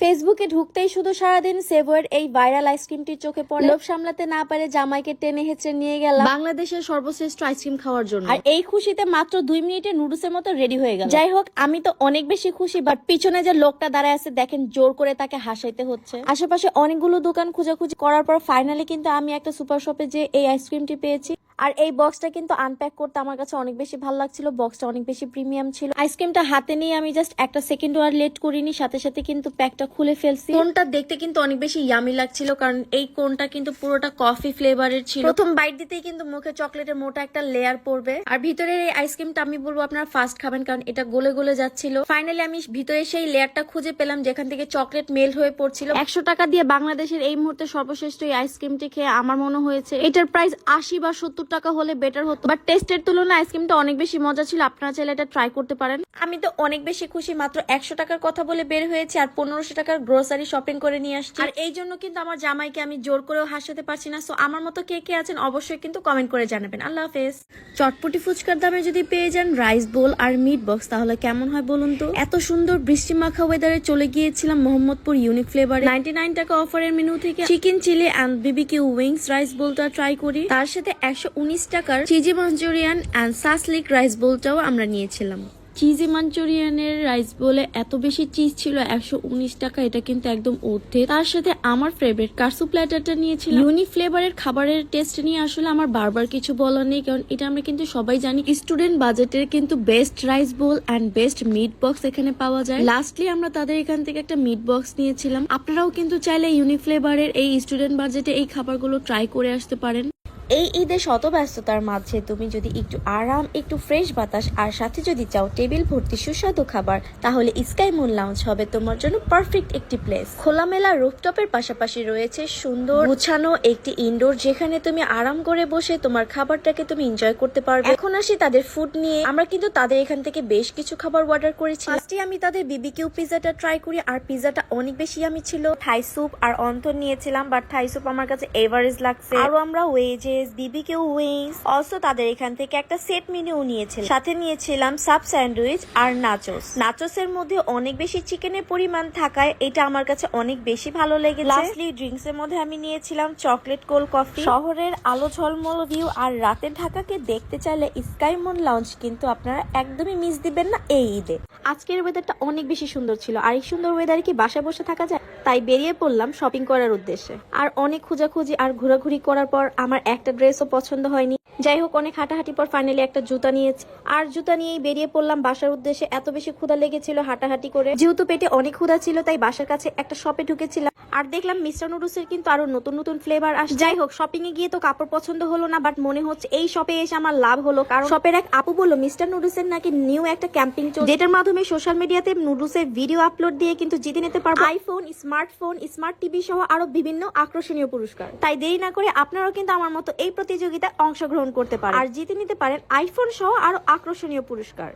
ফেসবুকে ঢুকতেই শুধু সারাদিন সেভয়ের এই ভাইরাল আইসক্রিমটির চোখে পড়ে। লোভ সামলাতে না পারে জামাইকে টেনে হেঁচড়ে নিয়ে গেলাম। বাংলাদেশের সর্বশ্রেষ্ঠ আইসক্রিম খাওয়ার জন্য। আর এই খুশিতে মাত্র দুই মিনিটে নুডলসের মতো রেডি হয়ে গেল যাই হোক আমি তো অনেক বেশি খুশি বাট পিছনে যে লোকটা দাঁড়ায় আছে দেখেন জোর করে তাকে হাসাইতে হচ্ছে। আশেপাশে অনেকগুলো দোকান খোঁজাখুঁজি করার পর ফাইনালি কিন্তু আমি একটা সুপার শপে যে এই আইসক্রিমটি পেয়েছি। আর এই বক্সটা কিন্তু আনপ্যাক করতে আমার কাছে অনেক বেশি ভালো লাগছিল বক্সটা অনেক বেশি প্রিমিয়াম ছিল। আইসক্রিমটা হাতে নিয়ে আমি জাস্ট একটা সেকেন্ড ওয়ার লেট করিনি সাথে সাথে কিন্তু প্যাকটা খুলে ফেলছি। কোনটা দেখতে কিন্তু অনেক বেশি ইয়ামি লাগছিল কারণ এই কোনটা কিন্তু পুরোটা কফি ফ্লেভারের ছিল। প্রথম বাইট দিতেই কিন্তু মুখে চকলেটের মোটা একটা লেয়ার পড়বে। আর ভিতরের এই আইসক্রিমটা আমি বলব আপনারা ফার্স্ট খাবেন কারণ এটা গলে গলে যাচ্ছিল। ফাইনালি আমি ভিতরে সেই লেয়ারটা খুঁজে পেলাম যেখান থেকে চকলেট মেল্ট হয়ে পড়ছিল। একশো টাকা দিয়ে বাংলাদেশের এই মুহূর্তে সর্বশ্রেষ্ঠ এই আইসক্রিমটি খেয়ে আমার মনে হয়েছে এটার প্রাইস আশি বা সত্তর টাকা হলে বেটার হতো। বাট টেস্টের তুলনায় আইসক্রিমটা অনেক বেশি মজা ছিল আপনারা চাইলে এটা ট্রাই করতে পারেন। আমি তো অনেক বেশি খুশি মাত্র একশো টাকার কথা বলে বের হয়েছে আর পনেরোশো টাকার গ্রোসারি শপিং করে নিয়ে আসছি। আর এই জন্য কিন্তু আমার জামাইকে আমি জোর করেও হাসাতে পারছি না। সো আমার মতো কে কে আছেন অবশ্যই কিন্তু কমেন্ট করে জানাবেন। আল্লাহ হাফেজ। চটপটি ফুচকার দামে যদি পেয়ে যান রাইস বোল আর মিট বক্স তাহলে কেমন হয় বলুন তো? এত সুন্দর বৃষ্টি মাখা ওয়েদারে চলে গিয়েছিলাম Mohammadpur unique flavour ninety nine টাকা অফারের মেনু থেকে chicken chili and BBQ wings rice বোলটা try করি। তার সাথে একশো উনিশ টাকার cheesy Manchurian and shashlik rice বোলটাও আমরা নিয়েছিলাম। চিজি মাঞ্চুরিয়ানের রাইস বলে এত বেশি চিজ ছিল, একশো উনিশ টাকা, এটা কিন্তু একদম ঊর্ধ্বে তার সাথে আমার ফেভারিট কার্সু প্ল্যাটারটা নিয়েছিল ইউনিক ফ্লেভারের খাবারের টেস্ট নিয়ে আসলে আমার বারবার কিছু বলার নেই, কারণ এটা আমরা কিন্তু সবাই জানি স্টুডেন্ট বাজেটের কিন্তু best rice bowl and best meat box এখানে পাওয়া যায়। লাস্টলি আমরা তাদের এখান থেকে একটা মিট বক্স নিয়েছিলাম। আপনারাও কিন্তু চাইলে ইউনিক ফ্লেভারের এই স্টুডেন্ট বাজেটে এই খাবারগুলো ট্রাই করে আসতে পারেন। এই ঈদে শত ব্যস্ততার মাঝে তুমি যদি একটু আরাম, একটু ফ্রেশ বাতাস আর সাথে যদি চাও টেবিল ভর্তি সুস্বাদু খাবার, তাহলে স্কাই মুন লাউঞ্জ হবে তোমার জন্য পারফেক্ট একটি প্লেস খোলামেলা রুফটপের পাশাপাশি রয়েছে সুন্দর গুছানো একটি ইনডোর যেখানে তুমি আরাম করে বসে তোমার খাবারটাকে তুমি এনজয় করতে পারবে। এখন আসি তাদের ফুড নিয়ে। আমরা কিন্তু তাদের এখান থেকে বেশ কিছু খাবার অর্ডার করেছি। ফার্স্টে আমি তাদের বিবিকিউ পিজাটা ট্রাই করি, আর পিজাটা অনেক বেশি আমি ছিল। থাই স্যুপ আর অন্তর নিয়েছিলাম বাট থাই স্যুপ আমার কাছে এভারেজ লাগছে। আরও আমরা ওয়েজেস বিবিকিউ উইংস অলসো তাদের এখান থেকে একটা সেট মেনু নিয়েছিলাম সাথে নিয়েছিলাম সাব স্যান্ডউইচ আর নাচোস নাচোসের মধ্যে অনেক বেশি চিকেনের পরিমাণ থাকায় এটা আমার কাছে অনেক বেশি ভালো লেগেছে। লাস্টলি ড্রিঙ্কস এর মধ্যে আমি নিয়েছিলাম চকলেট কোল্ড কফি শহরের আলো ঝলমল ভিউ আর রাতের ঢাকাকে দেখতে চাইলে স্কাই মুন লাউঞ্জ কিন্তু আপনারা একদমই মিস দিবেন না এই ঈদে। আজকের ওয়েদারটা অনেক বেশি সুন্দর ছিল। আর এই সুন্দর ওয়েদারে কি বাসা বসে থাকা যায়? তাই বেরিয়ে পড়লাম শপিং করার উদ্দেশ্যে। আর অনেক খোঁজাখুঁজি আর ঘোরাঘুরি করার পর আমার একটা ড্রেসও পছন্দ হয়নি। যাই হোক, অনেক হাঁটাহাঁটি পর ফাইনালি একটা জুতা নিয়েছি। আর জুতা নিয়েই বেরিয়ে পড়লাম বাসার উদ্দেশ্যে। এত বেশি ক্ষুধা লেগেছিল হাঁটাহাঁটি করে। যেহেতু পেটে অনেক ক্ষুধা ছিল, তাই বাসার কাছে একটা শপে ঢুকেছিলাম। আর দেখলাম মিস্টার নুডলসের কিন্তু আরও নতুন নতুন ফ্লেভার আস যাই হোক শপিং এ গিয়ে তো কাপড় পছন্দ হলো না বাট মনে হচ্ছে এই শপে এসে আমার লাভ হলো। কারণ শপের এক আপু বলল, মিস্টার নুডলসের নাকি নিউ একটা ক্যাম্পিং চলছে। যেটার মাধ্যমে সোশ্যাল মিডিয়াতে নুডলসের ভিডিও আপলোড দিয়ে কিন্তু জিতে নিতে পারব। আইফোন স্মার্টফোন স্মার্ট টিভি সহ আরও বিভিন্ন আকর্ষণীয় পুরস্কার। তাই দেরি না করে আপনারাও কিন্তু আমার মতো এই প্রতিযোগিতায় অংশগ্রহণ করতে পারেন। আর জিতে নিতে পারেন আইফোন সহ আরও আকর্ষণীয় পুরস্কার।